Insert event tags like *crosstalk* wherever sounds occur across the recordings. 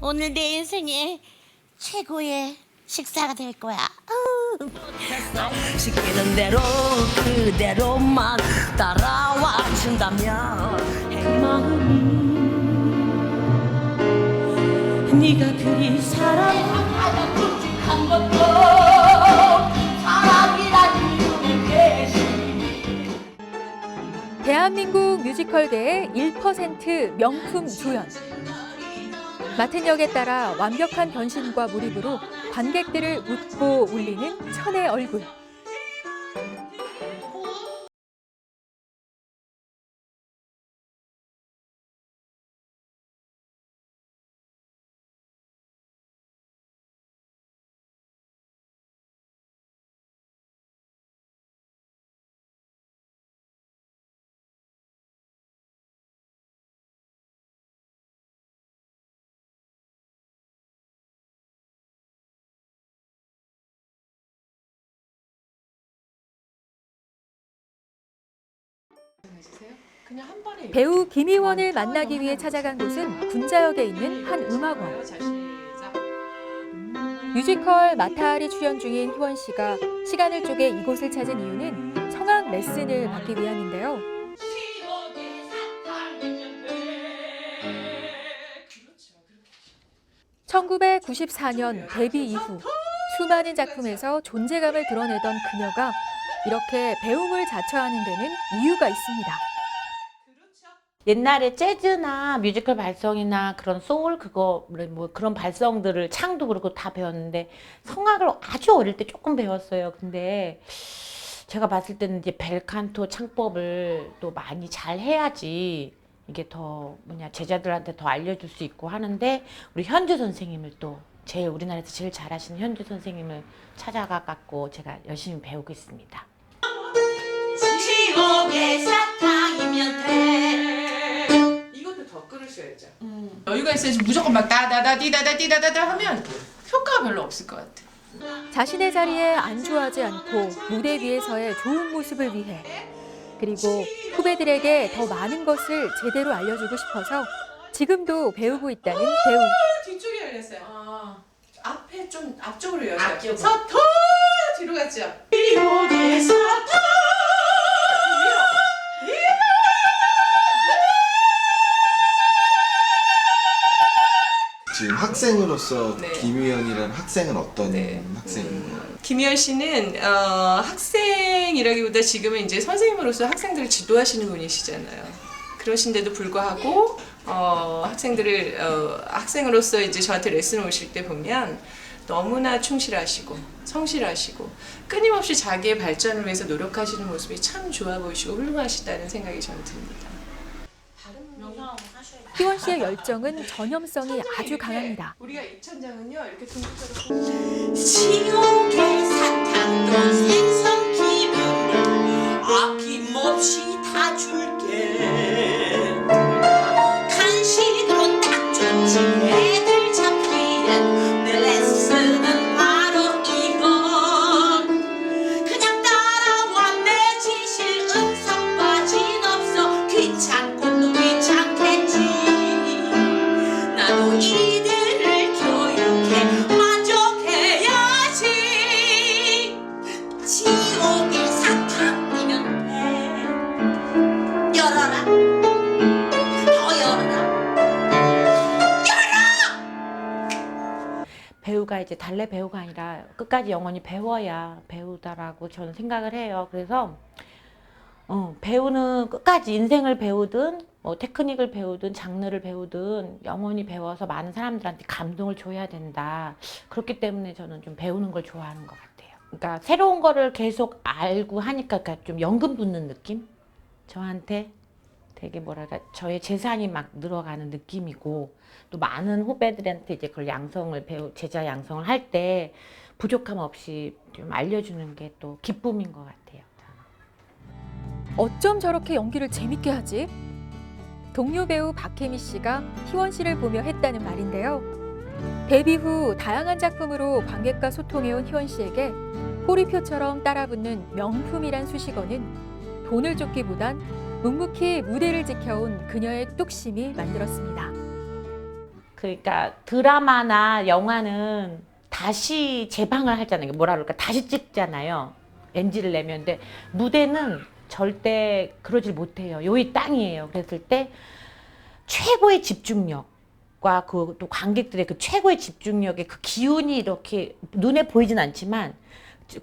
오늘 내 인생의 최고의 식사가 될 거야. 시키는 대로 그대로만 따라와 준다면 이 마음이 네가 그리 사랑 대한민국 뮤지컬계의 1% 명품 조연. 맡은 역에 따라 완벽한 변신과 몰입으로 관객들을 웃고 울리는 천의 얼굴. 배우 김희원을 만나기 위해 찾아간 곳은 군자역에 있는 한 음악원. 자 시작. 뮤지컬 마타리 출연 중인 희원 씨가 시간을 쪼개 이곳을 찾은 이유는 성악 레슨을 받기 위함인데요. 그렇죠. 1994년 데뷔 이후 수많은 작품에서 존재감을 드러내던 그녀가 이렇게 배움을 자처하는 데는 이유가 있습니다. 옛날에 재즈나 뮤지컬 발성이나 그런 소울 그거 뭐 그런 발성들을 창도 그렇고 다 배웠는데 성악을 아주 어릴 때 조금 배웠어요. 근데 제가 봤을 때는 이제 벨칸토 창법을 또 많이 잘 해야지 이게 더 뭐냐 제자들한테 더 알려줄 수 있고 하는데 우리 현주 선생님을 또 제일 우리나라에서 제일 잘하시는 현주 선생님을 찾아가 갖고 제가 열심히 배우고 있습니다. 지옥의 사탕이면 돼 이것도 더 끌으셔야죠. 여유가 있어야지 무조건 막 다다다 디다다 디다다다 하면 효과가 별로 없을 것 같아. 자신의 자리에 안주하지 않고 무대 위에서의 좋은 모습을 위해 그리고 후배들에게 더 많은 것을 제대로 알려주고 싶어서 지금도 배우고 있다는 배우. 열렸어요. 아, 앞에 좀 앞쪽으로 열어요. 앞쪽으로. 서더 뒤로 갔죠. 지옥의 사탕 지금 학생으로서 네. 김유연이라는 학생은 어떤 네. 학생인가요? 김희연 씨는 어, 학생이라기보다 지금은 이제 선생님으로서 학생들을 지도하시는 분이시잖아요. 그러신데도 불구하고 어, 학생들을 어, 학생으로서 이제 저한테 레슨 오실 때 보면 너무나 충실하시고 성실하시고 끊임없이 자기의 발전을 위해서 노력하시는 모습이 참 좋아 보이시고 훌륭하시다는 생각이 저는 듭니다. 희원 씨의 열정은 전염성이 아주 강합니다. 우리가 입천장은요 이렇게 지옥의 사탕도 생선 기름 아낌없이 다 줄게 배우가 이제 달래 배우가 아니라 끝까지 영원히 배워야 배우다라고 저는 생각을 해요. 그래서 어, 배우는 끝까지 인생을 배우든 뭐 테크닉을 배우든 장르를 배우든 영원히 배워서 많은 사람들한테 감동을 줘야 된다. 그렇기 때문에 저는 좀 배우는 걸 좋아하는 것 같아요. 그러니까 새로운 거를 계속 알고 하니까 그러니까 좀 연금 붙는 느낌? 저한테 되게 뭐랄까 저의 재산이 막 늘어가는 느낌이고 또 많은 후배들한테 이제 그걸 양성을 배우 제자 양성을 할 때 부족함 없이 좀 알려주는 게 또 기쁨인 것 같아요. 어쩜 저렇게 연기를 재밌게 하지? 동료 배우 박혜미 씨가 희원 씨를 보며 했다는 말인데요. 데뷔 후 다양한 작품으로 관객과 소통해온 희원 씨에게 꼬리표처럼 따라붙는 명품이란 수식어는 돈을 쫓기보단 묵묵히 무대를 지켜온 그녀의 뚝심이 만들었습니다. 그러니까 드라마나 영화는 다시 재방을 하잖아요. 뭐라 그럴까? 다시 찍잖아요. NG를 내면. 근데 무대는 절대 그러질 못해요. 요이 땅이에요. 그랬을 때 최고의 집중력과 그 또 관객들의 그 최고의 집중력의 그 기운이 이렇게 눈에 보이진 않지만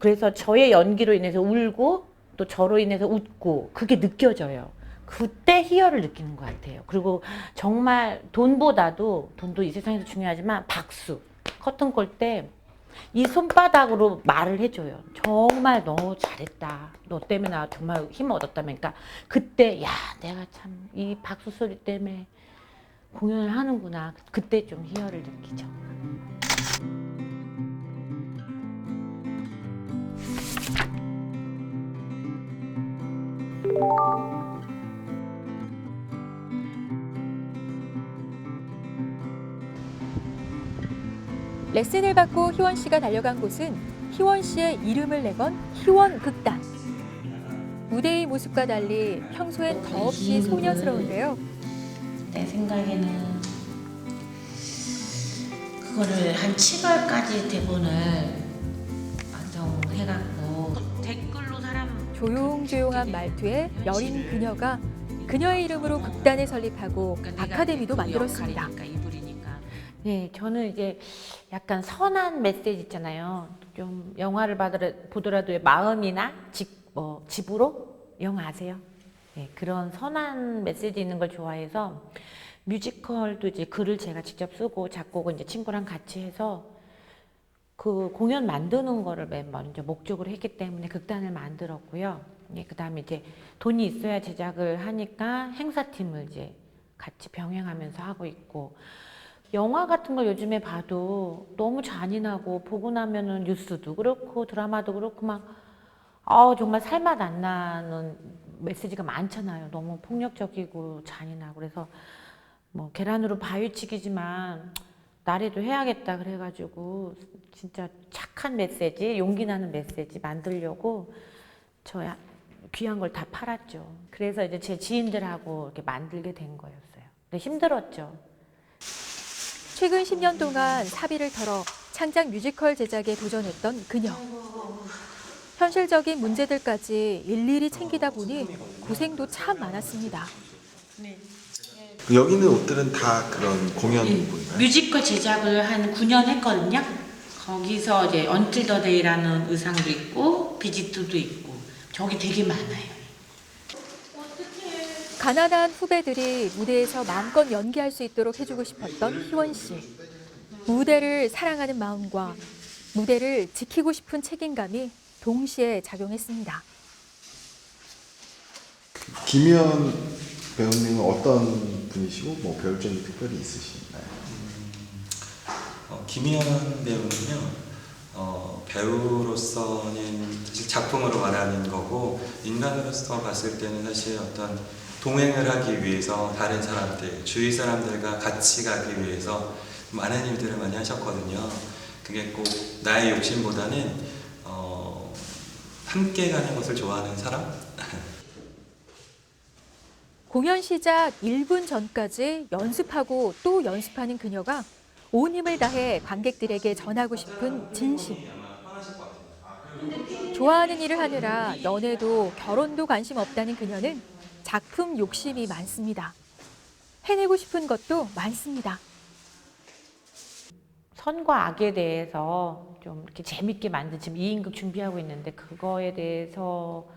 그래서 저의 연기로 인해서 울고 또 저로 인해서 웃고 그게 느껴져요. 그때 희열을 느끼는 것 같아요. 그리고 정말 돈보다도 돈도 이 세상에서 중요하지만 박수 커튼 꼴때이 손바닥으로 말을 해줘요. 정말 너 잘했다. 너 때문에 나 정말 힘 얻었다면. 그러니까 그때 야 내가 참 이 박수 소리 때문에 공연을 하는구나. 그때 좀 희열을 느끼죠. 레슨을 받고 희원 씨가 달려간 곳은 희원 씨의 이름을 내건 희원 극단. 무대의 모습과 달리 평소엔 더없이 소녀스러운데요. 내 생각에는 그거를 한 7월까지 대본을 조용조용한 말투에 여린 그녀가 그녀의 이름으로 극단을 설립하고 아카데미도 만들었습니다. 네, 저는 이제 약간 선한 메시지 있잖아요. 좀 영화를 보더라도 마음이나 집, 뭐, 집으로? 영화 아세요? 네, 그런 선한 메시지 있는 걸 좋아해서 뮤지컬도 이제 글을 제가 직접 쓰고 작곡은 이제 친구랑 같이 해서 그 공연 만드는 거를 맨 먼저 목적으로 했기 때문에 극단을 만들었고요. 예, 그 다음에 이제 돈이 있어야 제작을 하니까 행사팀을 이제 같이 병행하면서 하고 있고 영화 같은 걸 요즘에 봐도 너무 잔인하고 보고 나면은 뉴스도 그렇고 드라마도 그렇고 막 아, 정말 살맛 안 나는 메시지가 많잖아요. 너무 폭력적이고 잔인하고 그래서 뭐 계란으로 바위치기지만 나래도 해야겠다 그래가지고 진짜 착한 메시지, 용기 나는 메시지 만들려고 저 야- 귀한 걸 다 팔았죠. 그래서 이제 제 지인들하고 이렇게 만들게 된 거였어요. 근데 힘들었죠. 최근 10년 동안 사비를 털어 창작 뮤지컬 제작에 도전했던 그녀. 현실적인 문제들까지 일일이 챙기다 보니 고생도 참 많았습니다. 그 여기 있는 옷들은 다 그런 공연복인가요? 뮤지컬 제작을 한 9년 했거든요. 거기서 이제 언틸 더 데이라는 의상도 있고 비지트도 있고 저기 되게 많아요. 가난한 후배들이 무대에서 마음껏 연기할 수 있도록 해주고 싶었던 희원 씨. 무대를 사랑하는 마음과 무대를 지키고 싶은 책임감이 동시에 작용했습니다. 김희연 배우님은 어떤 분이시고 뭐 배울 점이 특별히 있으신가요? 어, 김희연 배우는요, 어, 배우로서는 사실 작품으로 말하는 거고, 인간으로서 봤을 때는 사실 어떤 동행을 하기 위해서 다른 사람들, 주위 사람들과 같이 가기 위해서 많은 일들을 많이 하셨거든요. 그게 꼭 나의 욕심보다는, 어, 함께 가는 것을 좋아하는 사람? 공연 시작 1분 전까지 연습하고 또 연습하는 그녀가 온 힘을 다해 관객들에게 전하고 싶은 진심. 좋아하는 일을 하느라 연애도 결혼도 관심 없다는 그녀는 작품 욕심이 많습니다. 해내고 싶은 것도 많습니다. 선과 악에 대해서 좀 이렇게 재밌게 만든 지금 2인극 준비하고 있는데 그거에 대해서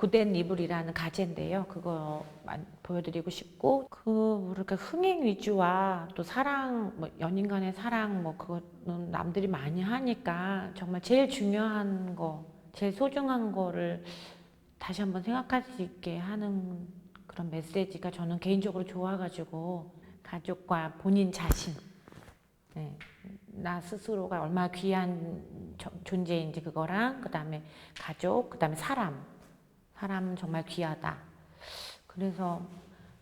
고된 이불이라는 가제인데요. 그거 만- 보여드리고 싶고 그 뭐랄까 흥행 위주와 또 사랑 뭐 연인 간의 사랑 뭐 그거는 남들이 많이 하니까 정말 제일 중요한 거 제일 소중한 거를 다시 한번 생각할 수 있게 하는 그런 메시지가 저는 개인적으로 좋아가지고 가족과 본인 자신 네. 나 스스로가 얼마나 귀한 저- 존재인지 그거랑 그 다음에 가족 그 다음에 사람 사람 정말 귀하다. 그래서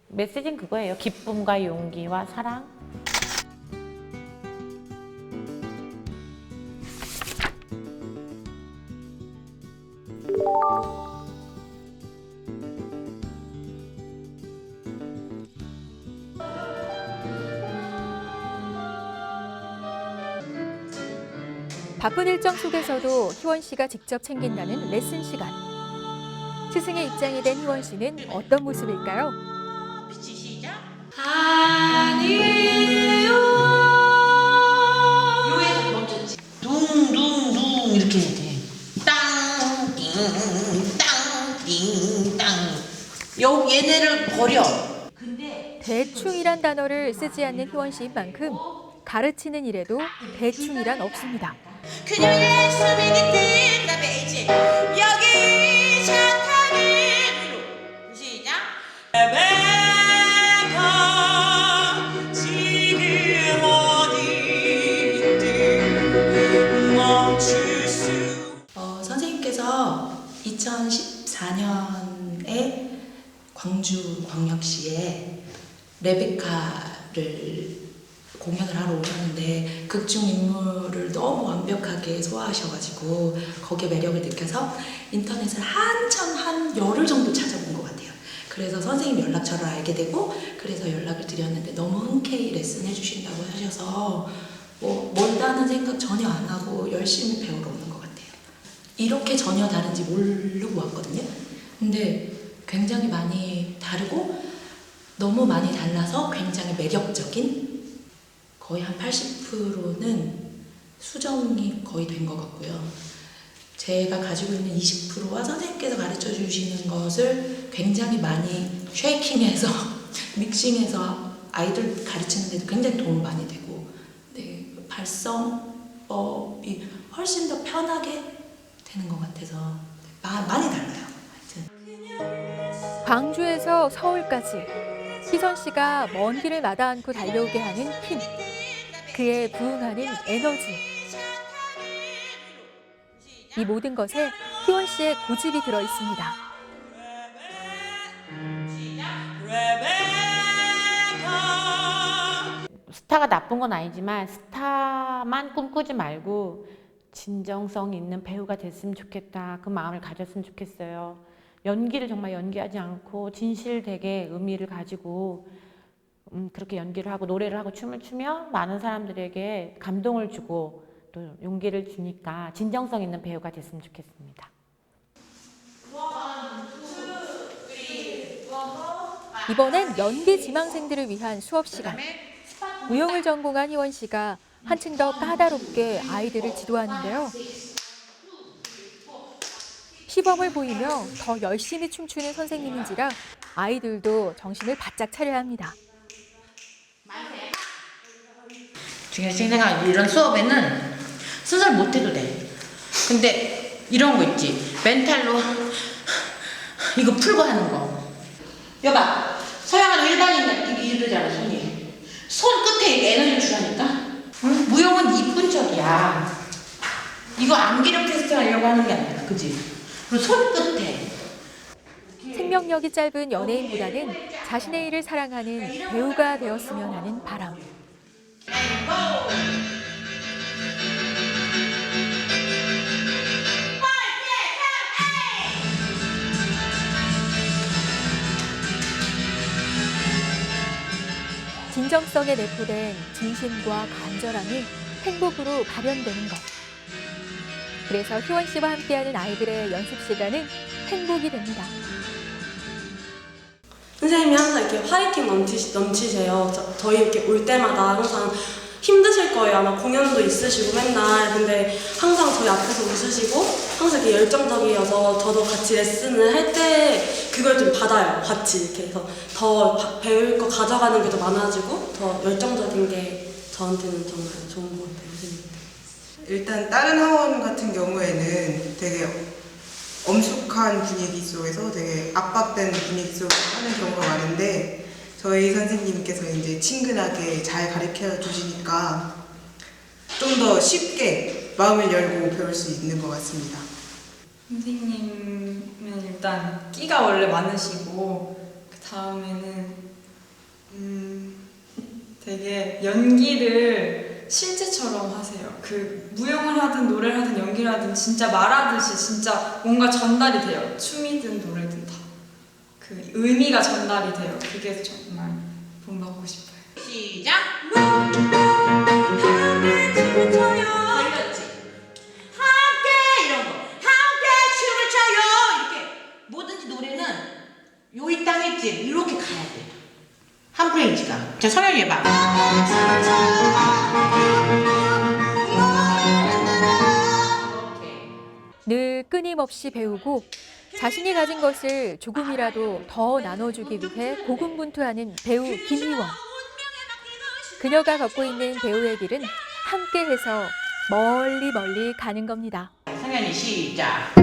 메시지는 그거예요. 기쁨과 용기와 사랑. 바쁜 일정 속에서도 희원 씨가 직접 챙긴다는 레슨 시간. 스승의 입장이 된 희원 씨는 어떤 모습일까요? 빛이 시작. 아니요. 요에서 멈췄지. 둥둥둥 이렇게 해야 돼. 땅, 띵, 땅, 띵, 땅. 요 얘네를 버려. 근데 대충이란 단어를 쓰지 않는 희원 씨인 만큼 가르치는 일에도 대충이란 없습니다. 그녀의 숨이 깃든 다음에 이제 여기 선생님께서 2014년에 광주 광역시에 레베카를 공연을 하러 오셨는데 극중 인물을 너무 완벽하게 소화하셔가지고 거기에 매력을 느껴서 인터넷을 한참 한 열흘 정도 찾아본 것 같아요. 그래서 선생님 연락처를 알게 되고 그래서 연락을 드렸는데 너무 흔쾌히 레슨 해주신다고 하셔서 뭐 멀다는 생각 전혀 안 하고 열심히 배우러 오는 것 같아요. 이렇게 전혀 다른지 모르고 왔거든요. 근데 굉장히 많이 다르고 너무 많이 달라서 굉장히 매력적인 거의 한 80%는 수정이 거의 된 것 같고요. 제가 가지고 있는 20%와 선생님께서 가르쳐 주시는 것을 굉장히 많이 쉐이킹해서 *laughs* 믹싱해서 아이들 가르치는 데도 굉장히 도움 많이 되고 네, 발성법이 훨씬 더 편하게 되는 것 같아서 마- 많이 달라요. 하여튼. 광주에서 서울까지 희선 씨가 먼 길을 마다 않고 달려오게 하는 힘, 그에 부응하는 에너지. 이 모든 것에 희원 씨의 고집이 들어 있습니다. 스타가 나쁜 건 아니지만 스타만 꿈꾸지 말고 진정성 있는 배우가 됐으면 좋겠다. 그 마음을 가졌으면 좋겠어요. 연기를 정말 연기하지 않고 진실되게 의미를 가지고 음, 그렇게 연기를 하고 노래를 하고 춤을 추며 많은 사람들에게 감동을 주고 또 용기를 주니까 진정성 있는 배우가 됐으면 좋겠습니다. 이번엔 연기 지망생들을 위한 수업 시간. 무용을 전공한 희원 씨가 한층 더 까다롭게 아이들을 지도하는데요. 시범을 보이며 더 열심히 춤추는 선생님인지라 아이들도 정신을 바짝 차려야 합니다. 중요한 생각하고 이런 수업에는 수술 못해도 돼. 근데 이런 거 있지. 멘탈로 이거 풀고 하는 거. 여봐. 서양하는 일반인들 이게 이러잖아 손이. 손 끝에 에너지 주라니까. 응? 무용은 이쁜 척이야. 이거 암기력 테스트 하려고 하는 게 아니야. 그지? 그리고 손 끝에. 생명력이 짧은 연예인보다는 자신의 일을 사랑하는 배우가 되었으면 하는 바람. 진정성에 내포된 진심과 간절함이 행복으로 발현되는 것. 그래서 희원 씨와 함께하는 아이들의 연습 시간은 행복이 됩니다. 선생님이 항상 이렇게 화이팅 넘치, 넘치세요. 저, 저희 이렇게 올 때마다 항상 힘드실 거예요. 아마 공연도 있으시고 맨날. 근데 항상 저희 앞에서 웃으시고 항상 이렇게 열정적이어서 저도 같이 레슨을 할 때 그걸 좀 받아요. 같이 이렇게 해서 더 바- 배울 거 가져가는 게 더 많아지고 더 열정적인 게 저한테는 정말 좋은 것 같아요. 일단 다른 학원 같은 경우에는 되게 엄숙한 분위기 속에서 되게 압박된 분위기 속에서 하는 경우가 많은데 저희 선생님께서 이제 친근하게 잘 가르쳐 주시니까 좀 더 쉽게 마음을 열고 배울 수 있는 것 같습니다. 선생님은 일단 끼가 원래 많으시고 그 다음에는 음 되게 연기를 실제처럼 하세요. 그 무용을 하든 노래를 하든 연기를 하든 진짜 말하듯이 진짜 뭔가 전달이 돼요. 춤이든 노래든 다. 그 의미가 전달이 돼요. 그게 정말 본받고 싶어요. 시작! 요이 땅에 있지. 이렇게 가야 돼 한프레이지가. 자 서현이 해봐. 늘 끊임없이 배우고 자신이 가진 것을 조금이라도 더 나눠주기 위해 고군분투하는 배우 김희원. 그녀가 걷고 있는 배우의 길은 함께 해서 멀리 멀리 가는 겁니다. 성현이 시작.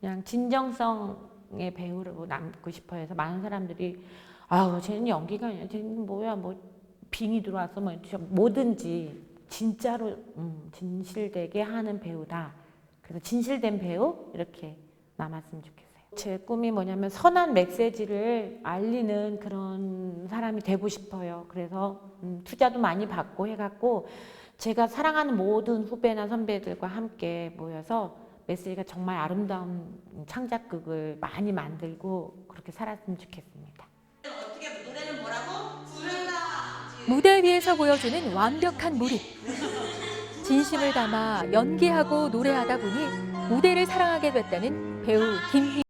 그냥 진정성의 배우로 남고 싶어 해서 많은 사람들이 아우 쟤는 연기가 아니야. 쟤는 뭐야 뭐 빙이 들어왔어 뭐 뭐든지 진짜로 음, 진실되게 하는 배우다. 그래서 진실된 배우? 이렇게 남았으면 좋겠어요. 제 꿈이 뭐냐면 선한 메시지를 알리는 그런 사람이 되고 싶어요. 그래서 음, 투자도 많이 받고 해갖고 제가 사랑하는 모든 후배나 선배들과 함께 모여서 메시지가 정말 아름다운 창작극을 많이 만들고 그렇게 살았으면 좋겠습니다. 무대 위에서 보여주는 완벽한 몰입. 진심을 담아 연기하고 노래하다 보니 무대를 사랑하게 됐다는 배우 김희